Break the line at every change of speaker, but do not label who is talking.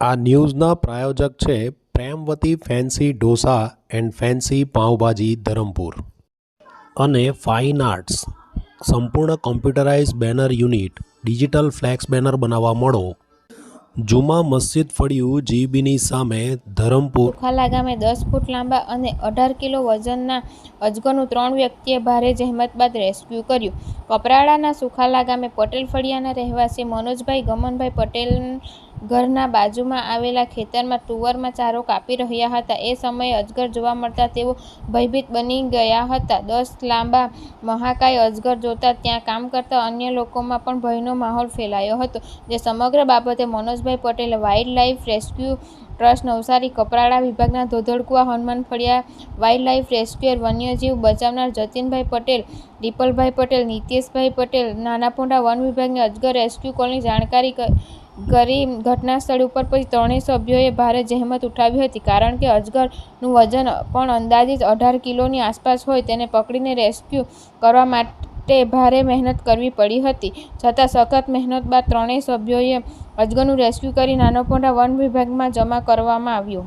આ ન્યૂઝના પ્રાયોજક છે Premvati fancy dosa and fancy pav bhaji Dharampur. અને ફાઇન આર્ટ્સ. સંપૂર્ણ computerise banner unit, digital flex banner બનાવવા મળો. જુમા મસ્જિદ ફળિયું જીબીની સામે ધરમપુર.
સુખાલા ગામે દસ ફૂટ લાંબા અને અઢાર કિલો વજનના અજગરનું ત્રણ વ્યક્તિએ ભારે જહેમત બાદ રેસ્ક્યુ કર્યું. કપરાડાના સુખાલા ગામે પટેલ ફળિયાના રહેવાસી મનોજભાઈ ગમનભાઈ પટેલ ઘરના બાજુમાં આવેલા ખેતરમાં તુવરમાં ચારો કાપી રહ્યા હતા. એ સમયે અજગર જોવા મળતા તેઓ ભયભીત બની ગયા હતા. દસ લાંબા મહાકાય અજગર જોતા ત્યાં કામ કરતા અન્ય લોકોમાં પણ ભયનો માહોલ ફેલાયો હતો, જે સમગ્ર બાબતે Manojbhai Patel wild life rescue trust Navsari Kaprada વિભાગના ધોધડકુવા હનુમાન ફળિયા વાઇલ્ડ લાઇફ રેસ્ક્યુઅર વન્યજીવ બચાવનાર જતીનભાઈ પટેલ, દીપલભાઈ પટેલ, નીતેશભાઈ પટેલ, નાનાપોંડા વન વિભાગની અજગર રેસ્ક્યુ કોલની જાણકારી કરી ઘટના સ્થળ ઉપર પછી ત્રણેય સભ્યોએ ભારે જહેમત ઉઠાવી હતી. કારણ કે અજગરનું વજન પણ અંદાજિત અઢાર કિલોની આસપાસ હોય તેને પકડીને રેસ્ક્યુ કરવા માટે ભારે મહેનત કરવી પડી હતી. છતાં સખત મહેનત બાદ ત્રણેય સભ્યોએ અજગરનું રેસ્ક્યુ કરી નાનાપોંડા વન વિભાગમાં જમા કરવામાં આવ્યું.